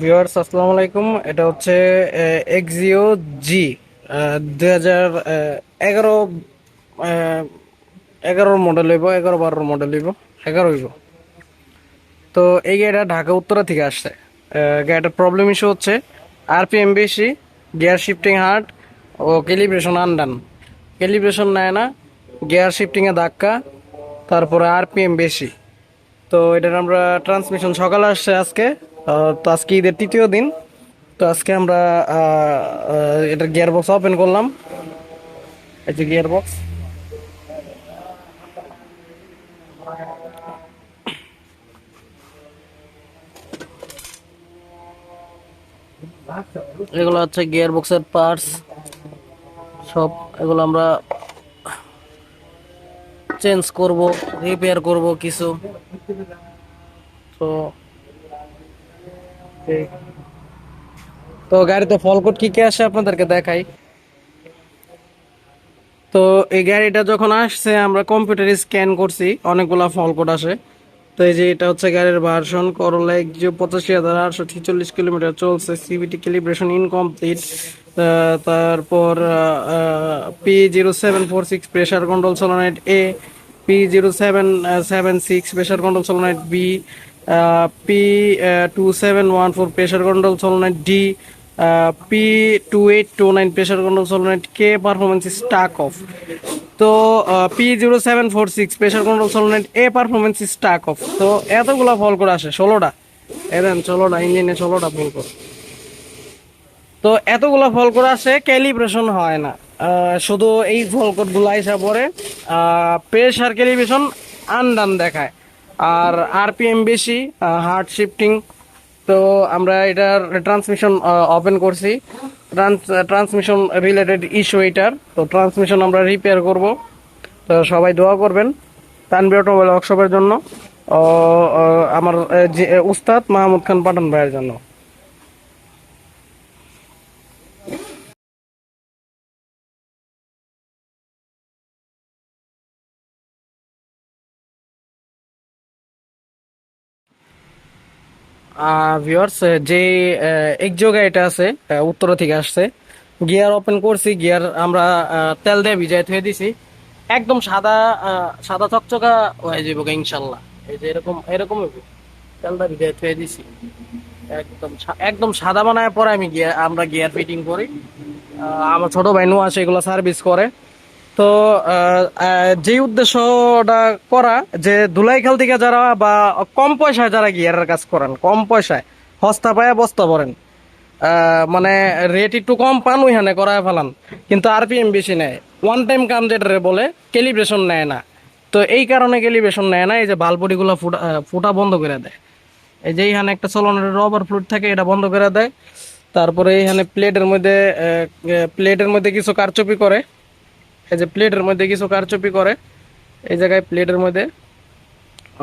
Viewers আসসালামু আলাইকুম। এটা হচ্ছে এক্সিও জি দুই হাজার এগারো এগারোর মডেল হইব, এগারো বারোর মডেল হইব, এগারো হইব। তো এই গাড়িটা ঢাকা উত্তরা থেকে আসছে। গাড়িটার প্রবলেম ইস্যু হচ্ছে আরপিএম বেশি গিয়ার শিফটিং হার্ড ও ক্যালিব্রেশন আনডান ক্যালিব্রেশন নেয় না গিয়ার শিফটিংয়ে ধাক্কা, তারপরে আরপিএম বেশি। তো এটার আমরা ট্রান্সমিশন সকালে আসছে আজকে। তো আজকে ঈদের তৃতীয় দিন। তো আজকে আমরা এটার গিয়ার বক্স ওপেন করলাম। এই যে গিয়ার বক্স এগুলো হচ্ছে গিয়ার বক্সের পার্টস সব এগুলো আমরা চেঞ্জ করব রিপেয়ার করব কিছু। তো তো গাড়িতে ফলকট কি কি আসে আপনাদেরকে দেখাই? তো এই গাড়িটা যখন আসছে, আমরা কম্পিউটারে স্ক্যান করছি, অনেকগুলা ফলকট আসে। তো এই যে এটা হচ্ছে গাড়ির ভার্সন করলা একশো পঁচাশি হাজার আটশো ছেচল্লিশ কিলোমিটার চলছে সিবিটি ক্যালিব্রেশন ইনকমপ্লিট তারপর P zero seven four six pressure control solenoid A P zero seven seven six pressure control solenoid B P two seven one four pressure control solenoid D P two eight two nine pressure control solenoid K performance stuck off তো P zero seven four six pressure control solenoid A performance stuck off তো এতগুলা ফল করে আসে, ষোলোটা। এদেন ষোলোটা ইঞ্জিনে ষোলোটা ফল করে। তো, এতগুলা ফল করে আসে ক্যালিব্রেশন হয় না। শুধু এই ফলগুলা আইসা পরে প্রেশার ক্যালিব্রেশন আনডান দেখায়। আর আরপিএম বেশি হার্ড শিফটিং। তো আমরা এটার ট্রান্সমিশন ওপেন করছি। ট্রান্সমিশন রিলেটেড ইস্যু এটার। তো ট্রান্সমিশন আমরা রিপেয়ার করব। তো সবাই দোয়া করবেন। তানবি অটোমোবাইল ওয়ার্কশপের জন্য। আমার উস্তাদ মাহমুদ খান পাঠান ভাইয়ের জন্য। ভিউয়ার্স যে একজো গাড়িটা আছে উত্তর থেকে আসছে। গিয়ার ওপেন করছি গিয়ার আমরা তেল দিয়ে ভিজাই থুয়ে দিছি। একদম সাদা সাদা চকচকা হয়ে যাব ইনশাল্লাহ। এই যে এরকম এরকম। তেলটা ভিজাই থুয়ে দিছি। একদম একদম সাদা বানায় পরে আমি গিয়ার আমরা গিয়ার ফিটিং করি। আমার ছোট ভাই নো আছে এগুলো সার্ভিস করে। তো যে উদ্দেশ্যটা করা যে ধুলাই ধুলাইখাল থেকে যারা বা কম পয়সায় যারা গিয়ারের কাজ করেন, কম পয়সায় হস্তা পায়ে বস্তা পড়েন মানে রেট একটু কম পান ওইখানে করায় ফেলান। কিন্তু আর আরপিএম বেশি নেয়। ওয়ান টাইম কাম যেটা বলে ক্যালিব্রেশন নেয় না। তো এই কারণে ক্যালিব্রেশন নেয় না, এই যে বালপটিগুলো ফুটা ফুটা বন্ধ করে দেয়। এই যে এইখানে একটা সলোনের রবার ফ্লুট থাকে, এটা বন্ধ করে দেয়। তারপরে এইখানে প্লেটের মধ্যে প্লেটের মধ্যে কিছু কারচুপি করে। এই যে প্লেটের মধ্যে কিছু কারচুপি করে, এই জায়গায় প্লেটের মধ্যে।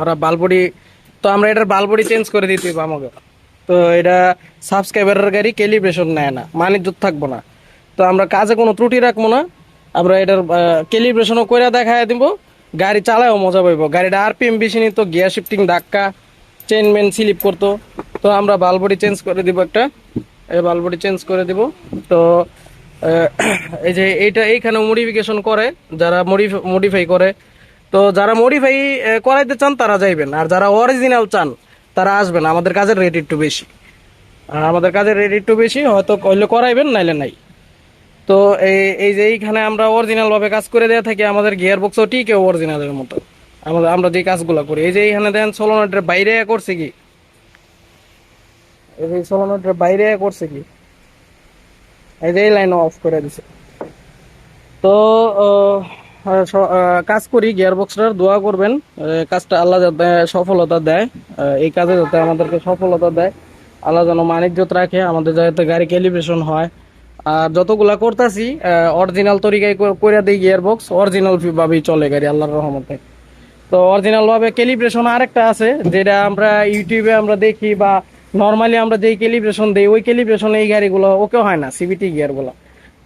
ওরা বালবডি, তো আমরা এটার বালবডি চেঞ্জ করে দিতে হবে আমাকে। তো এটা সাবস্ক্রাইবারের গাড়ি ক্যালিব্রেশন নেয় না মানে মানিজ্য থাকব না। তো আমরা কাজে কোনো ত্রুটি রাখব না, আমরা এটার ক্যালিব্রেশনও করে দেখায় দিব। গাড়ি চালায়ও মজা পাইব। গাড়িটা আরপিএম বেশি নিত গিয়ার শিফটিং ধাক্কা চেন মেন স্লিপ করতো। তো আমরা বালবডি চেঞ্জ করে দিব একটা, এই বালবডি চেঞ্জ করে দিব। তো এই যে এইটা এইখানে মডিফিকেশন করে, যারা মডিফাই করে। তো যারা মডিফাই করাইতে চান, তারা যাইবেন। আর যারা অরিজিনাল চান, তারা আসবেন। আমাদের কাজের রেট একটু বেশি। আমাদের কাজের রেট একটু বেশি, হয়তো কইলে করাইবেন, নাইলে নাই। তো এই এই যে এইখানে আমরা অরিজিনাল ভাবে কাজ করে দেওয়া থাকি, আমাদের গিয়ার বক্সও ঠিক অরিজিনালের মতো। আমাদের, আমরা যে কাজগুলো করি, এই যে এইখানে দেন সোলোনাটের বাইরে করছে কি? এই সোলোনাটের বাইরে করছে কি? এই যে অফ করে দিছে। তো কাজ করি গিয়ার বক্সটার দোয়া করবেন কাজটা আল্লাহ যাতে সফলতা দেয়। এই কাজে যাতে আমাদেরকে সফলতা দেয়। আল্লাহ যেন মানিজ্যত রাখে, আমাদের যাতে গাড়ি ক্যালিব্রেশন হয়। আর যতগুলা করতেছি অরিজিনাল তরিকায় করে দিই গিয়ার বক্স অরিজিনাল ভাবেই চলে গাড়ি, আল্লাহর রহমতে। তো অরিজিনাল ভাবে ক্যালিব্রেশন আরেকটা আছে, যেটা আমরা ইউটিউবে আমরা দেখি বা নর্মালি আমরা যেই ক্যালিব্রেশন দিই, ওই ক্যালিব্রেশন এই গাড়িগুলো ওকে হয় না সিবিটি গিয়ারগুলো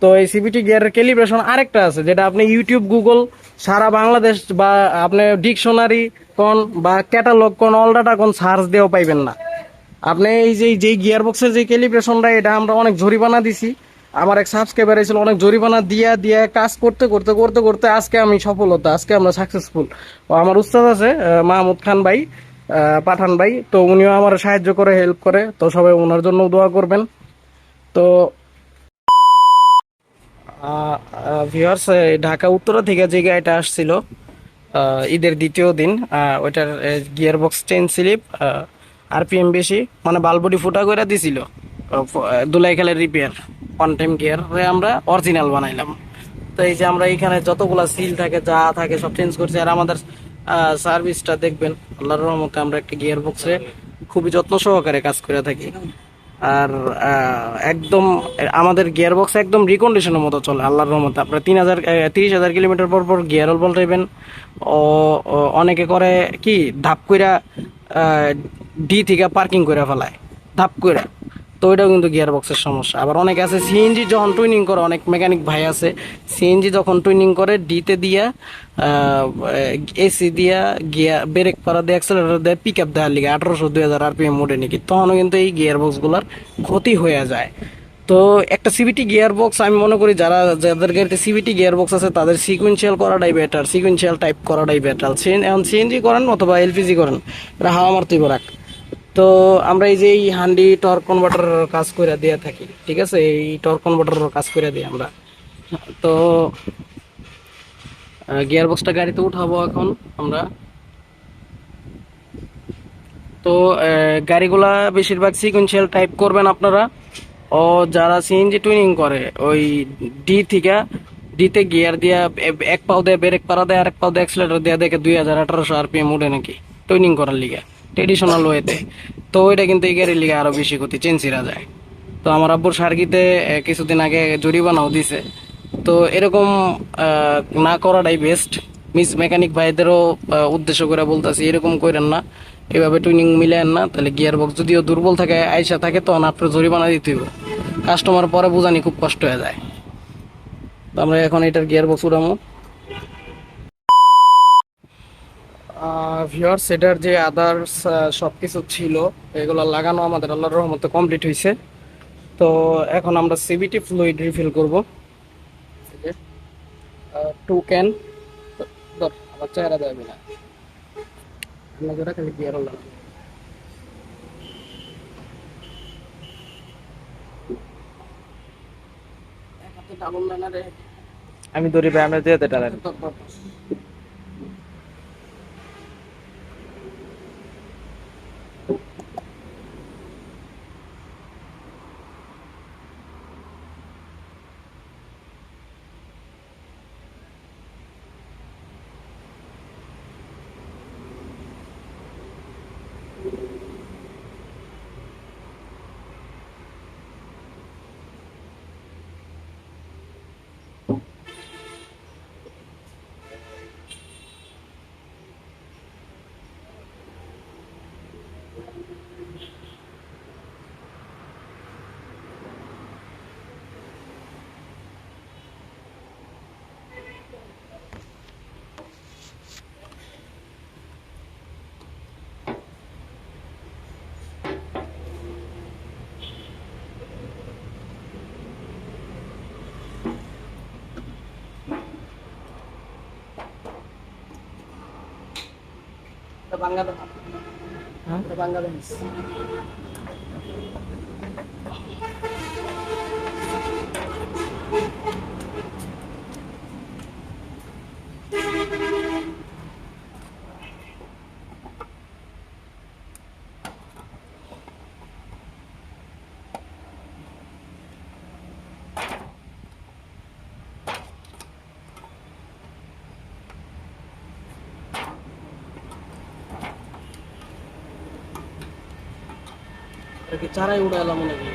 তো এই সিবিটি গিয়ারের ক্যালিব্রেশন আরেকটা আছে, যেটা আপনি ইউটিউব গুগল সারা বাংলাদেশ বা আপনি ডিকশনারি কোন বা ক্যাটালগ কোন অল ডাটা কোন সার্চ দিয়েও পাইবেন না। আপনি এই যে, যেই গিয়ার বক্সের যে ক্যালিব্রেশনটা এটা আমরা অনেক জরিমানা দিছি। আমার এক সাবস্ক্রাইবার এসেছিল, অনেক জরিমানা দিয়া দিয়া কাজ করতে করতে করতে করতে আজকে আমি সফলতা, আজকে আমরা সাকসেসফুল আমার উস্তাদ আছে মাহমুদ খান ভাই। পাঠান ভাই, তো উনিও আমার সাহায্য করে হেল্প করে। তো সবাই ওনার জন্য দোয়া করবেন। তো ভিউয়ার্স ঢাকা উত্তরা থেকে যে গাড়িটা আসছিল ঈদের দ্বিতীয় দিন ওইটার gear box chain slip RPM বেশি মানে বালবডি ফুটা করে দিছিল। দুলাই খেলের রিপেয়ার ওয়ান টাইম গিয়ার আমরা অরিজিনাল বানাইলাম। তো এই যে আমরা এখানে যতগুলা সিল থাকে, যা থাকে, সব চেঞ্জ করছি। আর আমাদের সার্ভিসটা দেখবেন। আল্লাহর রহমতে আমরা একটা গিয়ার বক্সে খুবই যত্ন সহকারে কাজ করে থাকি। আর একদম, আমাদের গিয়ার বক্স একদম রিকন্ডিশনের মতো চলে, আল্লাহর রহমতে। আপনার তিন হাজার তিরিশ হাজার কিলোমিটার পর পর গিয়ার অল বলটাইবেন ও ও, অনেকে করে কি, ধাপ কইরা ডি থেকে পার্কিং করে ফেলায়। ধাপ কইরা। তো ওইটাও কিন্তু গিয়ার বক্সের সমস্যা। আবার অনেক আছে সিএনজি যখন টুইনিং করে, অনেক মেকানিক ভাই আছে, সিএনজি যখন টুইনিং করে, ডিতে দিয়া এসি দিয়া গিয়ার ব্রেক করা দিয়ে অ্যাক্সেলেটর দেয় পিক আপ দেওয়ার লিগে আঠারোশো দুই হাজার আরপিএম মোডে নাকি, তখনও কিন্তু এই গিয়ার বক্সগুলোর ক্ষতি হয়ে যায়। তো একটা সিবিটি গিয়ার বক্স আমি মনে করি যারা, যাদের গাড়িতে সিবিটি গিয়ার বক্স আছে, তাদের সিকুয়েন্সিয়াল করাটাই বেটার সিকুয়েন্সিয়াল টাইপ করাটাই বেটার এখন সিএনজি করেন অথবা এলপিজি করেন এটা হাওয়া মারতেই রাখ তো আমরা এই যে এই হান্ডি টর্ক কনভার্টার কাজ করে দিয়ে থাকি, ঠিক আছে? এই টর্ক কনভার্টার কাজ করে দিই আমরা। তো গিয়ার বক্সটা গাড়িতে উঠাবো এখন আমরা। তো গাড়িগুলা বেশিরভাগ সিকুয়েন্সিয়াল টাইপ করবেন আপনারা। ও, যারা সিএনজি টুইনিং করে, ওই ডি থেকে ডিতে গিয়ার দিয়া এক পাও দিয়ে, ব্রেক পারা দেয় আর এক পাও দিয়ে অ্যাক্সিলেটর দেয়া দেখে দুই হাজার আঠারোশো আরপিএম উঠে নাকি টুইনিং করার লিগে। ট্রেডিশনাল ওয়েতে তো। ওইটা কিন্তু এই গাড়ির লিগে আরও বেশি ক্ষতি চেঞ্চিরা যায়। তো আমার আব্বুর সার্কিতে কিছুদিন আগে জরিমানাও দিছে। তো এরকম না করাটাই বেস্ট মিস মেকানিক ভাইদেরও উদ্দেশ্য করে বলতেছি, এরকম করেন না। এভাবে টুইনিং মিলেন না, তাহলে গিয়ার বক্স যদিও দুর্বল থাকে, আইসা থাকে, তখন আপনার জরিমানা দিতে হবে কাস্টমার পরে বোঝানি খুব কষ্ট হয়ে যায়। তো আমরা এখন এটার গিয়ার বক্স উড়ামো। ভিওর সেটার যে আদার্স সব কিছু ছিল এগুলো লাগানো আমাদের আল্লাহর রহমতে কমপ্লিট হয়েছে তো এখন আমরা সিবিটি ফ্লুইড রিফিল করব। টু ক্যান আমার চেহারা দেবে না। খালি গিয়ার আমি দড়ি পাই আমরা যেতে বাংলাদেশ হ্যাঁ? এটা বাংলাদেশ এটা কি চারাই উড়াইলাম মনে করি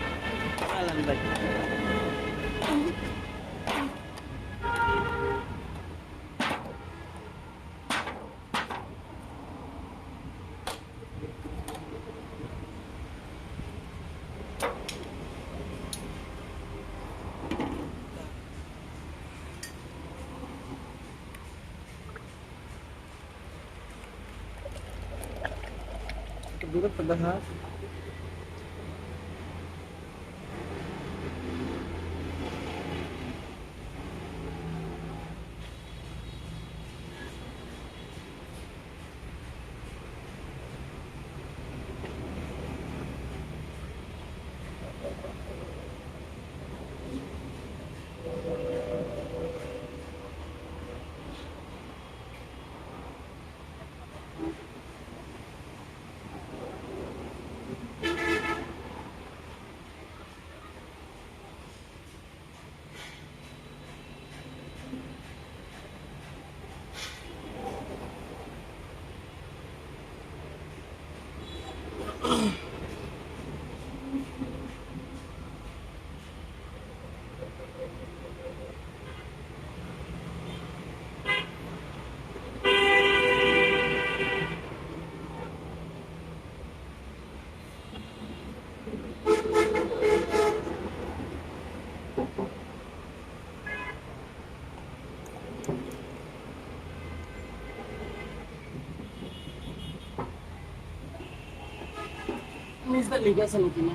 নিচে লিক আছে নাকি? না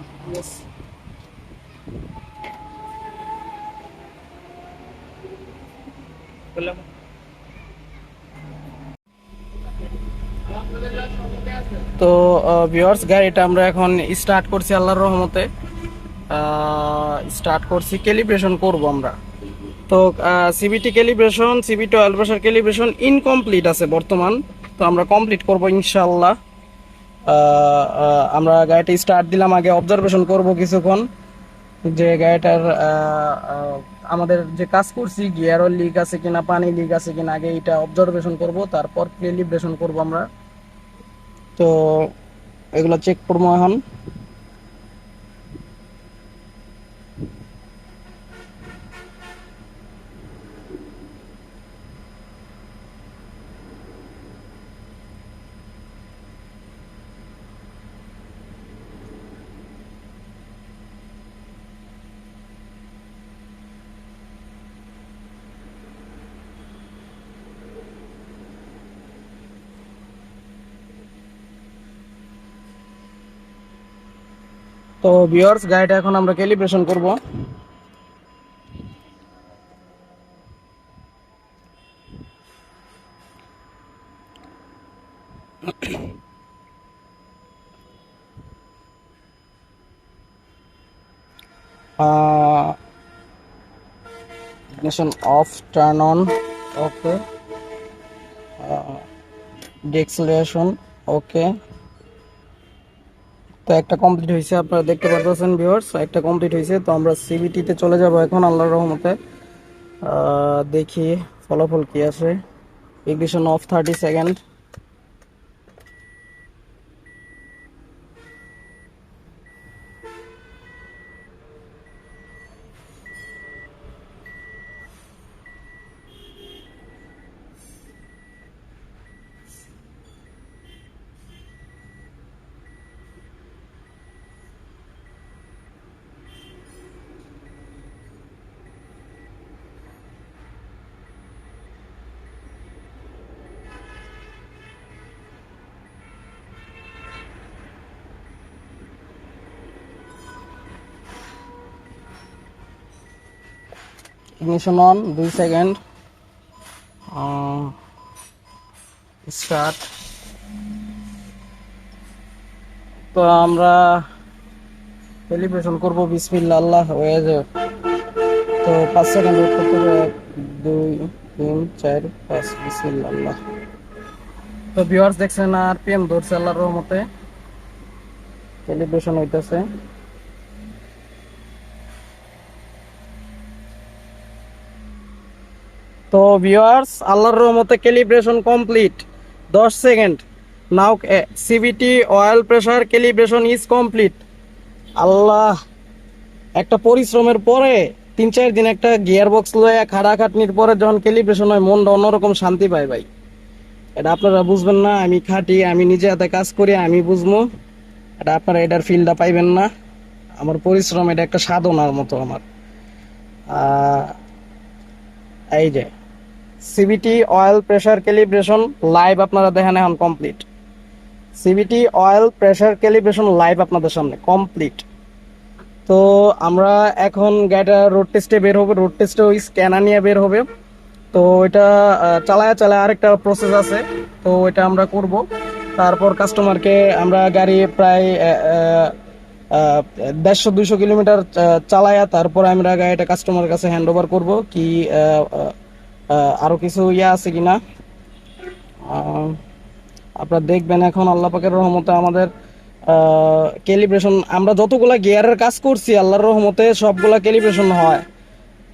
বললাম। তো ভিউয়ার্স গাড়িটা আমরা এখন স্টার্ট করছি আল্লাহর রহমতে। স্টার্ট করছি ক্যালিব্রেশন করব আমরা। তো CBT calibration CBT oil pressure calibration incomplete আছে বর্তমান। তো আমরা কমপ্লিট করব আহ, আমরা গাড়িটা স্টার্ট দিলাম আগে অবজারভেশন করব কিছুক্ষণ। যে গাড়িটার আমাদের যে কাজ করছি গিয়ার লিক আছে কিনা, পানি লিক আছে কিনা, আগে এটা অবজারভেশন করব, তারপর ক্যালিব্রেশন করব আমরা। তো, এগুলো চেক করব এখন। তো বিয়ার্স গাড়িটা এখন আমরা ক্যালিব্রেশন করব। Ignition off turn on okay ডিক্সলেশন okay তো একটা কমপ্লিট হয়েছে, আপনারা দেখতে পাচ্ছেন ভিউয়ার্স একটা কমপ্লিট হয়েছে। তো আমরা সিবিটি তে চলে যাব এখন, আল্লাহর রহমতে। দেখি ফলাফল কি আছে। Ignition off thirty second ignition on দুই সেকেন্ড স্টার্ট তো আমরা সেলিব্রেশন করব বিসমিল্লা আল্লাহ হয়ে যাও তো পাঁচ সেকেন্ড ওয়েট করতে হবে। দুই, তিন, চার, পাঁচ বিসমিল্লা আল্লাহ। তো ভিউয়ার্স দেখছেন আর পিএম ধরছে আল্লাহর রহমতে। সেলিব্রেশন হইতেছে। তো ভিউয়ার্স আল্লাহর রহমতে calibration complete 10 second now CBT oil pressure calibration is complete আল্লাহ, একটা পরিশ্রমের পরে তিন চার দিন একটা গিয়ার বক্স লয়ে খাটাখাটনির পরে যখন ক্যালিব্রেশন হয়, মনটা অন্যরকম শান্তি পায় ভাই। এটা আপনারা বুঝবেন না, আমি খাটি, আমি নিজে হাতে কাজ করি, আমি বুঝব। এটা আপনারা এটার ফিলটা পাইবেন না। আমার পরিশ্রম এটা একটা সাধনার মতো আমার। এই যে CBT oil pressure calibration live আপনারা দেখেন এখন complete CBT oil pressure calibration live আপনাদের সামনে কমপ্লিট তো আমরা এখন গাড়িটা রোড টেস্টে বের হবে রোড টেস্টে ওই স্ক্যানার নিয়ে বের হবে। তো এটা চালায়া চালায় আরেকটা প্রসেস আছে। তো এটা আমরা করব। তারপর কাস্টমারকে আমরা গাড়ি প্রায় দেড়শো, দুইশো কিলোমিটার চালায়া তারপর আমরা গাড়িটা কাস্টমারের কাছে হ্যান্ড ওভার করব কি আহ, আহ, আহ, আরও কিছু ইয়ে আছে কিনা? আপনারা দেখবেন এখন আল্লাহ পাকের রহমতে আমাদের ক্যালিব্রেশন আমরা যতগুলা গিয়ারের কাজ করছি আল্লাহর রহমতে সবগুলা ক্যালিব্রেশন হয়।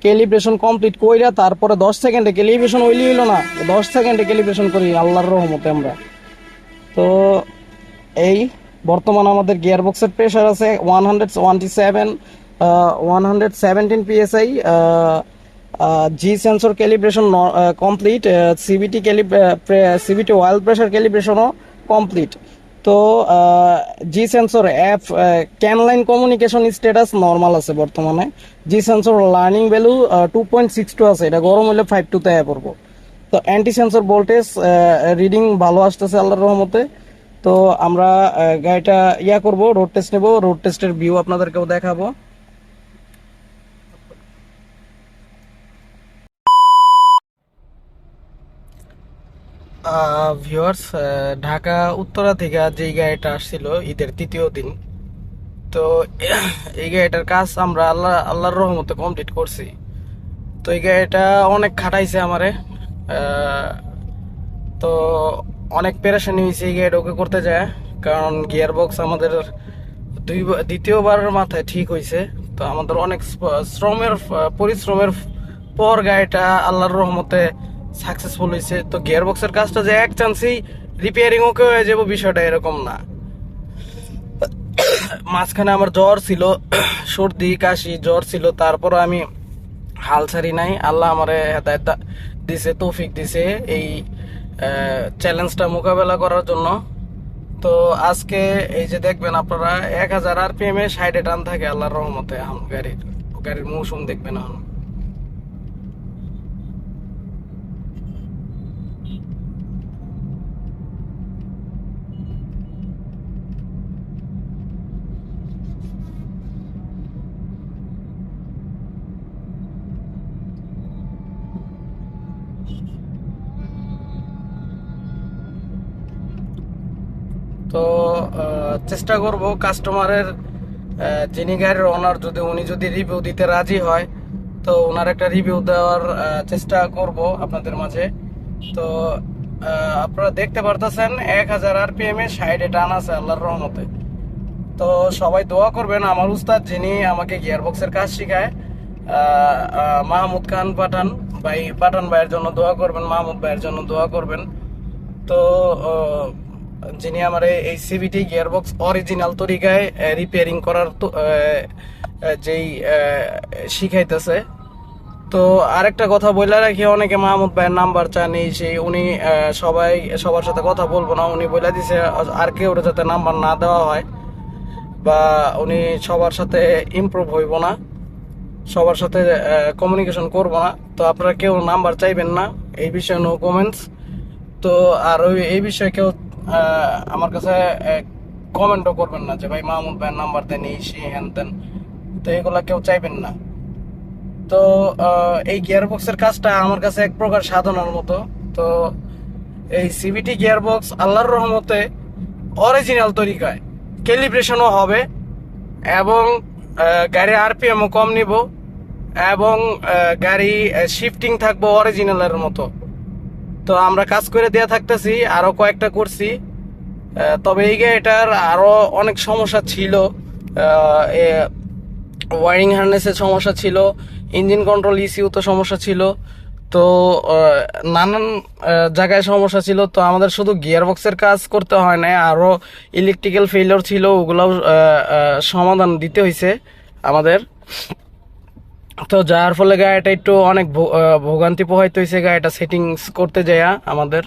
ক্যালিব্রেশন কমপ্লিট কইরা তারপরে দশ সেকেন্ডে ক্যালিব্রেশন ওইলি হইল না দশ সেকেন্ডে ক্যালিব্রেশন করি আল্লাহর রহমতে আমরা। তো এই বর্তমান আমাদের গিয়ার বক্সের প্রেশার আছে one hundred ওয়ানটি seven one hundred seventeen PSI G sensor calibration complete CBT ক্যালিব CBT oil pressure ক্যালিব্রেশনও কমপ্লিট তো G sensor app CAN line communication status normal আছে বর্তমানে। G sensor learning value two point six two আছে। এটা গরম হলে five টুতে আয় পড়ব তো অ্যান্টি সেন্সর ভোল্টেজ রিডিং ভালো আসতেছে আল্লাহর রহমতে। তো, আমরা গাড়িটা ইয়া করব রোড টেস্ট নেব। রোড টেস্টের ভিউ আপনাদেরকেও দেখাবো। ভিউয়ার্স ঢাকা উত্তরা থেকে যেই গাড়িটা আসছিল ঈদের তৃতীয় দিন, তো এই গাড়িটার কাজ আমরা আল্লাহ, আল্লাহর রহমতে কমপ্লিট করছি। তো এই গাড়িটা অনেক খাটাইছে আমারে তো অনেক পেরেশানি হয়েছে এই গাড়িটা ওকে করতে যায়, কারণ গিয়ার বক্স আমাদের দুই দ্বিতীয়বারের মাথায় ঠিক হয়েছে। তো আমাদের অনেক শ্রমের পরিশ্রমের পর গাড়িটা আল্লাহর রহমতে সাকসেসফুল হয়েছে তো গিয়ার বক্সের কাজটা যে এক চান্সেই রিপেয়ারিং ওকে হয়ে যাব বিষয়টা এরকম না। মাঝখানে আমার জ্বর ছিল, সর্দি, কাশি, জ্বর ছিল তারপর আমি হাল ছাড়ি নাই। আল্লাহ আমারে হেদায়ত দিছে, তৌফিক দিছে এই চ্যালেঞ্জটা মোকাবেলা করার জন্য। তো আজকে এই যে দেখবেন আপনারা, এক হাজার আর পি এ সাইডে টান থাকে আল্লাহর রহমতে। গাড়ির গাড়ির মৌসুম দেখবেন এখন তো আহ, চেষ্টা করব কাস্টমারের যিনি গাড়ির ওনার যদি উনি যদি রিভিউ দিতে রাজি হয়, তো ওনার একটা রিভিউ দেওয়ার চেষ্টা করব আপনাদের মাঝে। তো আপনারা দেখতে পারতেছেন, এক হাজার আর পি এম এ সাইডে টান আছে আল্লাহর রহমতে। তো সবাই দোয়া করবেন, আমার উস্তাদ যিনি আমাকে গিয়ার বক্সের কাজ শেখায় মাহমুদ খান পাঠান ভাই, পাঠান ভাইয়ের জন্য দোয়া করবেন, মাহমুদ ভাইয়ের জন্য দোয়া করবেন। তো যিনি আমার এই- সিভিটি গিয়ারবক্স অরিজিনাল তরিকায় রিপেয়ারিং করার যেই শিখাইতেছে। তো আরেকটা কথা বলে রাখি, অনেকে মাহমুদ ভাইয়ের নাম্বার চান সেই উনি সবাই, সবার সাথে কথা বলব না, উনি বলে দিছে আর কেউ যাতে নাম্বার না দেওয়া হয়, বা উনি সবার সাথে ইমপ্রুভ হইব না, সবার সাথে কমিউনিকেশন করব না, তো আপনারা কেউ নাম্বার চাইবেন না, এই বিষয়ে নো কমেন্টস তো আর ওই, এই বিষয়ে কেউ আমার কাছে কমেন্টও করবেন না যে, ভাই মাহমুদ ভাইয়ের নাম্বার দেন এই সেই হ্যান তেন তো এগুলা কেউ চাইবেন না। তো এই গিয়ার বক্সের কাজটা আমার কাছে এক প্রকার সাধনার মতো। তো, এই সিবিটি গিয়ার বক্স আল্লাহর রহমতে অরিজিনাল তরিকায় ক্যালিব্রেশনও হবে এবং গাড়ির আরপিএমও কম নিব এবং গাড়ি শিফটিং থাকব অরিজিনালের মতো। তো আমরা কাজ করে দেয়া থাকতেছি, আরও কয়েকটা করছি। তবে এই গাড়িটার আরও অনেক সমস্যা ছিল ওয়ারিং হার্নেসের সমস্যা ছিল ইঞ্জিন কন্ট্রোল ইসিউ তো সমস্যা ছিল, তো নানান জায়গায় সমস্যা ছিল। তো আমাদের শুধু গিয়ার বক্সের কাজ করতে হয় না আরও ইলেকট্রিক্যাল ফেলিওর ছিল, ওগুলোও সমাধান দিতে হয়েছে আমাদের। তো যার ফলে গাড়িটা একটু অনেক ভোগান্তি পোহাইতে হয়েছে গাড়িটা সেটিংস করতে যায়া আমাদের।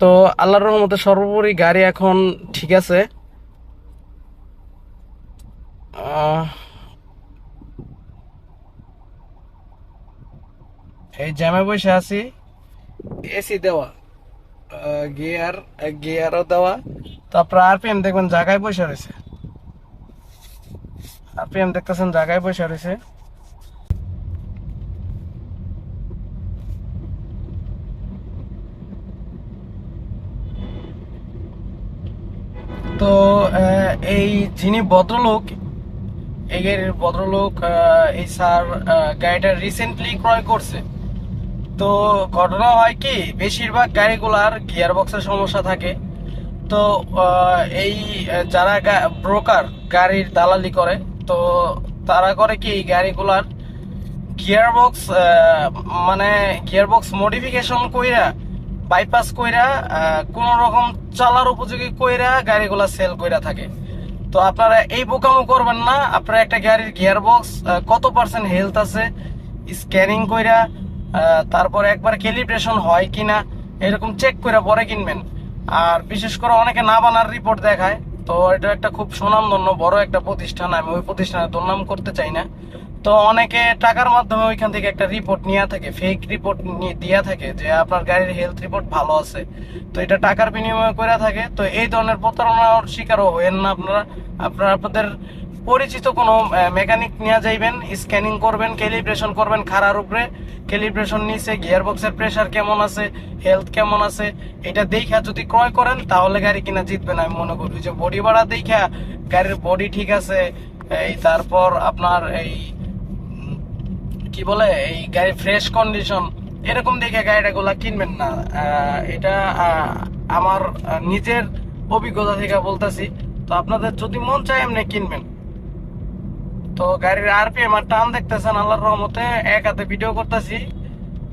তো আল্লাহর রহমতে সর্বোপরি গাড়ি এখন ঠিক আছে। এই জ্যামে বসে আছি। এসি দেওয়া গিয়ার গিয়ারও দেওয়া। তো আপনার আরপিএম দেখবেন, জায়গায় বসে রয়েছে। আরপিএম দেখতেছেন, জায়গায় বসে রয়েছে তো আহ, এই যিনি ভদ্রলোক গাড়ির ভদ্রলোক এই স্যার গাড়িটা রিসেন্টলি ক্রয় করছে। তো ঘটনা হয় কি, বেশিরভাগ গাড়িগুলার গিয়ার বক্সের সমস্যা থাকে। তো এই, যারা ব্রোকার গাড়ির দালালি করে, তো তারা করে কি এই গাড়িগুলার গিয়ার বক্স মানে গিয়ার বক্স মডিফিকেশন কইরা বাইপাস কইরা কোন রকম চালার উপযোগী কইরা গাড়িগুলা সেল কইরা থাকে। তো আপনারা এই বোকামো করবেন না। আপনারা একটা গাড়ির গিয়ার বক্স কত পার্সেন্ট হেলথ আছে স্ক্যানিং কইরা তারপর একবার ক্যালিব্রেশন হয় কিনা, এরকম চেক করে পরে কিনবেন। আর বিশেষ করে অনেকে না বানার রিপোর্ট দেখায়, তো এটা একটা খুব সুনামধন্য বড় একটা প্রতিষ্ঠান, আমি ওই প্রতিষ্ঠানের দুর্নাম করতে চাই না। তো অনেকে টাকার মাধ্যমে ওইখান থেকে একটা রিপোর্ট নিয়ে থাকে ফেক রিপোর্ট দিয়া থাকে যে আপনার গাড়ির হেলথ রিপোর্ট ভালো আছে। তো এটা টাকার বিনিময়ে করে থাকে। তো এই ধরনের প্রতারণার শিকারও হয়েন না আপনারা। আপনারা আপনাদের পরিচিত কোনো মেকানিক নিয়ে যাইবেন স্ক্যানিং করবেন ক্যালিব্রেশন করবেন খারার উপরে। ক্যালিব্রেশন নিচে গিয়ার বক্সের প্রেসার কেমন আছে হেলথ কেমন আছে, এটা দেখা যদি ক্রয় করেন, তাহলে গাড়ি কিনা জিতবেন আমি মনে করি। যে বডি ভাড়া দেখা গাড়ির বডি ঠিক আছে, এই তারপর আপনার এই কি বলে, এই গাড়ি ফ্রেশ কন্ডিশন এরকম দেখে গাড়িটা গুলা কিনবেন না। এটা আমার নিজের অভিজ্ঞতা থেকে বলতেছি। তো আপনাদের যদি মন চায় এমনি কিনবেন। তো গাড়ির আর আরপিএম আর টান দেখতেছেন আল্লাহর রহমতে, এক হাতে ভিডিও করতেছি।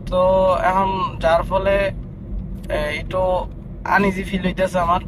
তো এখন যার ফলে একটু আনইজি ফিল হইতেছে আমার।